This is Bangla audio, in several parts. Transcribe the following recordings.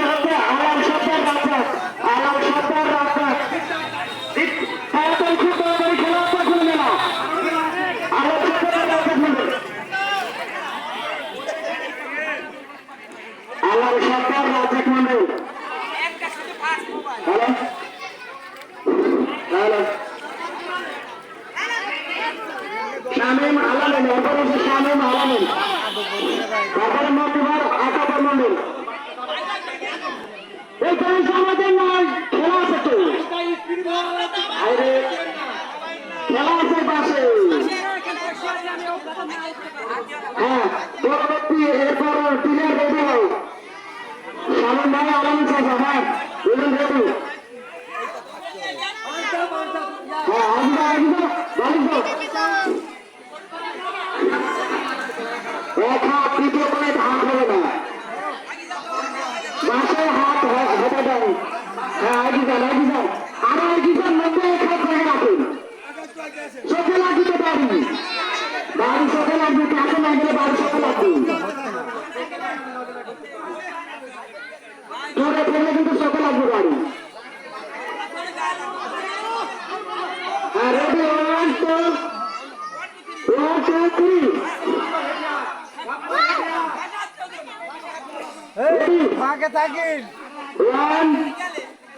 দ্বিতীয় হচ্ছে আলাম শব্দের যান আরও যান মধ্যে হাত করে রাখুন চোখে লাগিতে পারি বাড়ি চোখে লাগবে কিন্তু চোখে লাগবে বাড়ি রেডি ওয়ান টু ওয়ান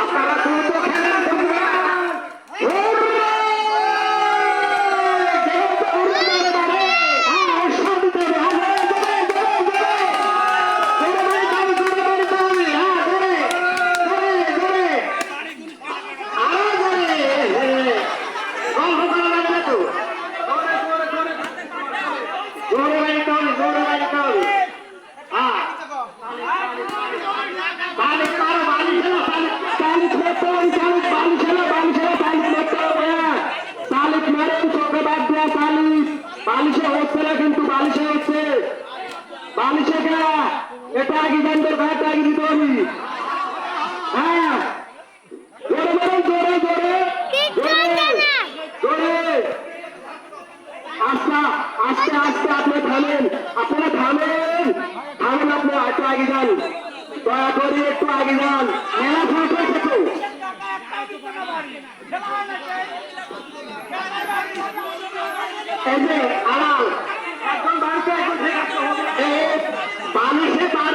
আপনারা দ্রুত খেলেন বন্ধুরা। হুররে! যেহেতু উড়ে যাবে বাড়ি, হ্যাঁ, অসাধু দেবে, হ্যাঁ, জোরে, জোরে, জোরে, জোরে। জোরে বাড়ি দাও, জোরে বাড়ি দাও, হ্যাঁ, জোরে, জোরে, জোরে। আরও জোরে, হ্যাঁ। গল্প করা লাগবে না তো। জোরে বাড়ি দাও, জোরে বাড়ি দাও। হ্যাঁ। বালিশ মারো, বালিশ এলো, বালিশ- বালিশ মারতে হবে, বালিশ, বালিশ এলো, বালিশ এলো, বালিশ মারতে হবে, হ্যাঁ। বালিশ মারেন, চোখে বাদ দেওয়া বালিশ। বালিশে হচ্ছে কিন্তু বালিশে হচ্ছে। বালিশে খেলা। এটা আগে জানবে ভাইটা আগে দিতে হবে হ্যাঁ। জোরে মারেন জোরে জোরে। জোরে জোরে। আস্তে আস্তে আস্তে আপনি থামেন। আপনারা থামেন। থামেন আপনি একটু আগে যান। দয়া করে একটু আগে যান। মেলা ফাঁক এই যে আড়াল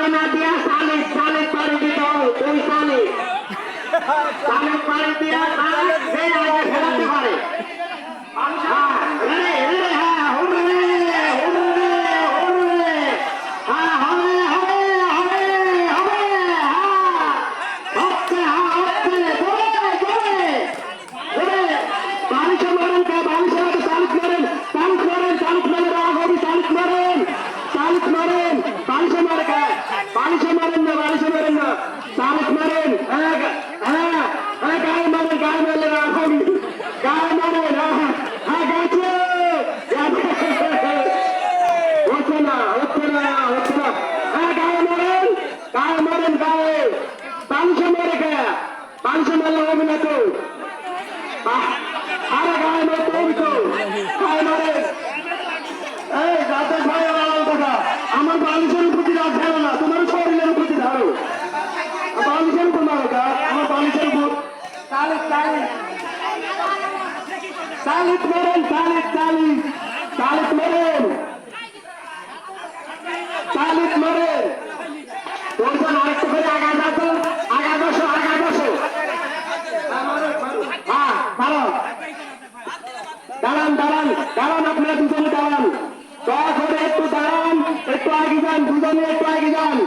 বালিশে পারে না দিয়া সালে সালে পারে দিত ওই সালে। সালে পারে দিয়া সালিক যে আগে ফেরাতে পারে হ্যাঁ, রে, রে, হ্যাঁ, হুররে, হুররে, হুররে। হ্যাঁ, হবে, হবে, হবে, হবে, হ্যাঁ। হচ্ছে, হ্যাঁ, হচ্ছে, জোরে, জোরে, জোরে। বালিশে মারেন, কে বালিশে হাতে তালুক মারেন, তালুক মারেন, তালুক মারেন, রাগ হবে, তালুক মারেন, তালুক মারেন, বালিশে মারে কে? বালিশে মারেন না, বালিশে মারেন না, তালুক মারেন, হ্যাঁ, হ্যাঁ, হ্যাঁ, গায়ে মারেন, গায়ে মারলে রাগ হবে, গায়ে মারেন, দাঁড়ান। দাঁড়ান দাঁড়ান একটু দাঁড়ান আগে যান দুজনে একটু আগে যান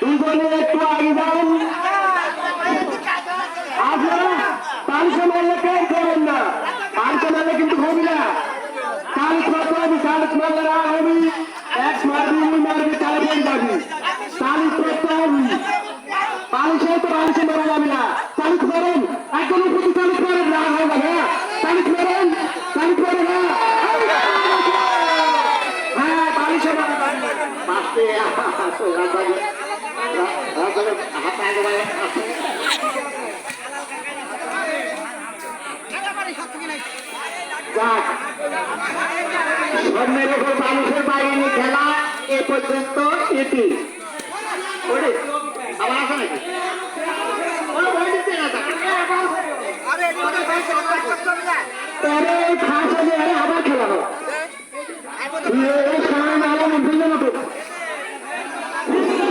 দুজনে একটু আগে যান আপনারা পাঁচশো মারলে কেউ করবেন না পাঁচশো মারলে কিন্তু হবি না চালিশ মারতে মারলে হবি এক মারবি দুই মারবি বেড়ে যাবি চালিশ করতে হবে। পালিশে তো পালিশে মারা যাবে না। চালিশ মারেন একদম উপরে চালিশ মারেন না, হয়ে যাবে চালিশ মারেন চালিশ মারেন হ্যাঁ পালিশে যাক। স্বর্ণের উপর মানুষের বাইরে খেলা এ পর্যন্ত এটি ওরে আবার আসা নাকি ও, ওই দিকে না যাক। তবে এই খাস হলে আরে আবার খেলা হবে এই সময় নালাম বুঝলে না তো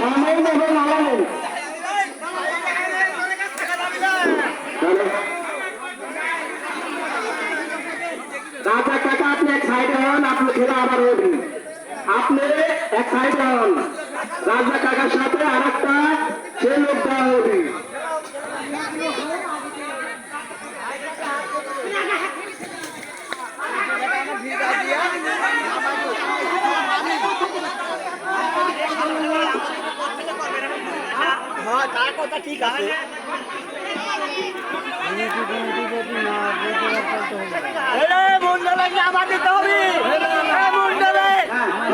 সময় নেবে নালাম রাজা কাকা আপনি এক সাইডে হন আপনি খেলা আবার হবেন আপনি এক সাইডে হন রাজা